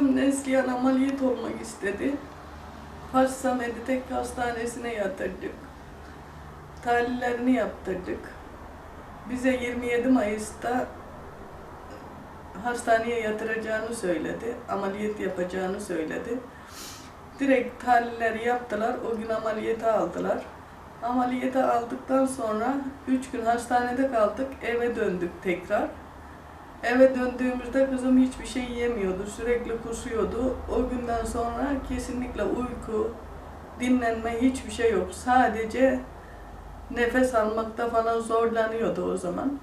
Neslihan ameliyat olmak istedi. Fars Meditek Hastanesi'ne yatırdık. Tahlillerini yaptırdık. Bize 27 Mayıs'ta hastaneye yatıracağını söyledi. Ameliyat yapacağını söyledi. Direkt tahlilleri yaptılar. O gün ameliyata aldılar. Ameliyata aldıktan sonra 3 gün hastanede kaldık. Eve döndük tekrar. Eve döndüğümüzde kızım hiçbir şey yemiyordu. Sürekli kusuyordu. O günden sonra kesinlikle uyku, dinlenme hiçbir şey yok. Sadece nefes almakta falan zorlanıyordu o zaman.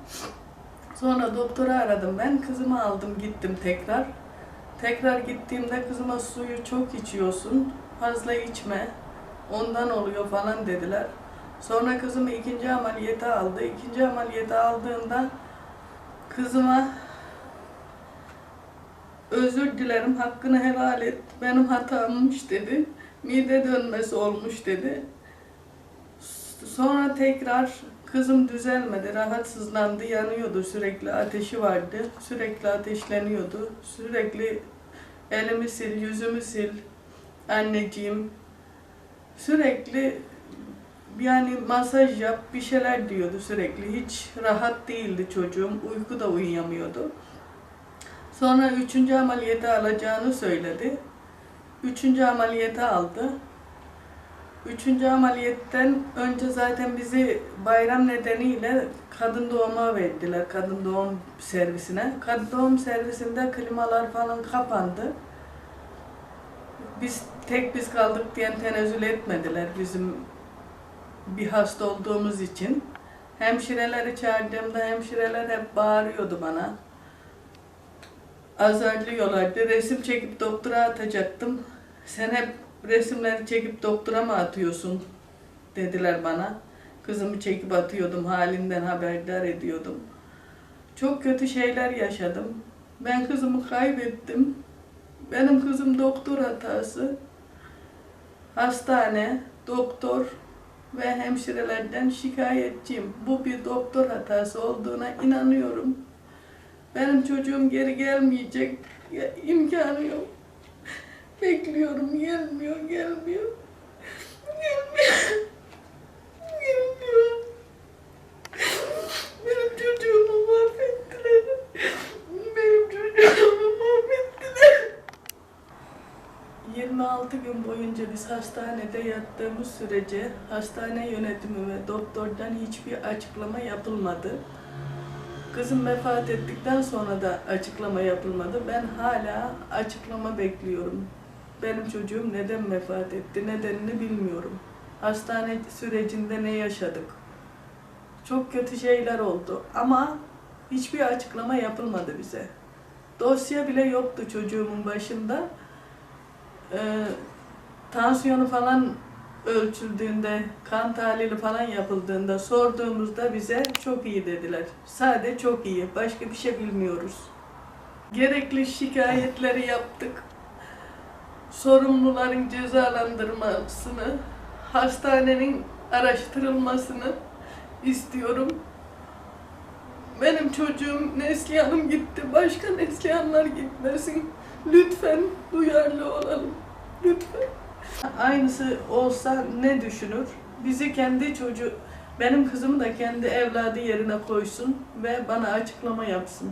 Sonra doktoru aradım ben. Kızımı aldım gittim tekrar. Tekrar gittiğimde kızıma suyu çok içiyorsun. Fazla içme. Ondan oluyor falan dediler. Sonra kızımı ikinci ameliyata aldı. İkinci ameliyata aldığında kızıma özür dilerim hakkını helal et. Benim hatammış dedi. Mide dönmesi olmuş dedi. Sonra tekrar kızım düzelmedi, rahatsızlandı, yanıyordu sürekli, ateşi vardı, sürekli ateşleniyordu, sürekli elimi sil, yüzümü sil, anneciğim, sürekli yani masaj yap, bir şeyler diyordu sürekli, hiç rahat değildi çocuğum, uyku da uyuyamıyordu. Sonra üçüncü ameliyata alacağını söyledi. Üçüncü ameliyata aldı. Üçüncü ameliyetten önce zaten bizi bayram nedeniyle kadın doğuma verdiler, kadın doğum servisine. Kadın doğum servisinde klimalar falan kapandı. Biz tek biz kaldık diyen tenezzül etmediler bizim bir hasta olduğumuz için. Hemşireleri çağırdığımda hemşireler hep bağırıyordu bana. Azarlıyorlardı. Resim çekip doktora atacaktım. Sen hep resimleri çekip doktora mı atıyorsun dediler bana. Kızımı çekip atıyordum, halinden haberdar ediyordum. Çok kötü şeyler yaşadım. Ben kızımı kaybettim. Benim kızım doktor hatası. Hastane, doktor ve hemşirelerden şikayetçiyim. Bu bir doktor hatası olduğuna inanıyorum. Benim çocuğum geri gelmeyecek. Ya, imkanı yok. Bekliyorum, gelmiyor, gelmiyor. Gelmiyor. Gelmiyor. Benim çocuğumu mahvettiler. Benim çocuğumu mahvettiler. 26 gün boyunca biz hastanede yattığımız sürece hastane yönetimi ve doktordan hiçbir açıklama yapılmadı. Kızım vefat ettikten sonra da açıklama yapılmadı. Ben hala açıklama bekliyorum. Benim çocuğum neden vefat etti, nedenini bilmiyorum. Hastane sürecinde ne yaşadık? Çok kötü şeyler oldu ama hiçbir açıklama yapılmadı bize. Dosya bile yoktu çocuğumun başında. Ee, tansiyonu falan ölçüldüğünde, kan tahlili falan yapıldığında sorduğumuzda bize çok iyi dediler. Sade çok iyi, başka bir şey bilmiyoruz. Gerekli şikayetleri yaptık. Sorumluların cezalandırmasını, hastanenin araştırılmasını istiyorum. Benim çocuğum Neslihan'ım gitti, başka Neslihanlar gitmesin. Lütfen duyarlı olalım. Lütfen. Aynısı olsa ne düşünür? Bizi kendi çocuğu, benim kızımı da kendi evladı yerine koysun ve bana açıklama yapsın.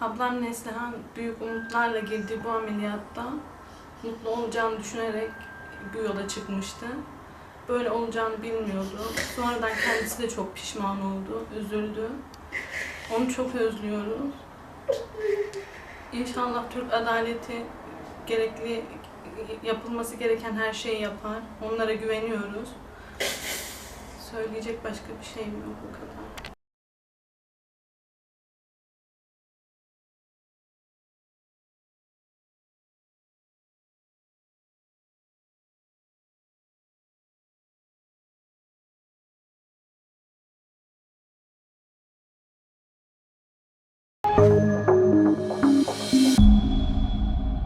Ablam Neslihan büyük umutlarla girdi bu ameliyatta. Mutlu olacağını düşünerek bu yola çıkmıştı. Böyle olacağını bilmiyordu. Sonradan kendisi de çok pişman oldu, üzüldü. Onu çok özlüyoruz. İnşallah Türk adaleti gerekli yapılması gereken her şeyi yapar. Onlara güveniyoruz. Söyleyecek başka bir şeyim yok bu kadar.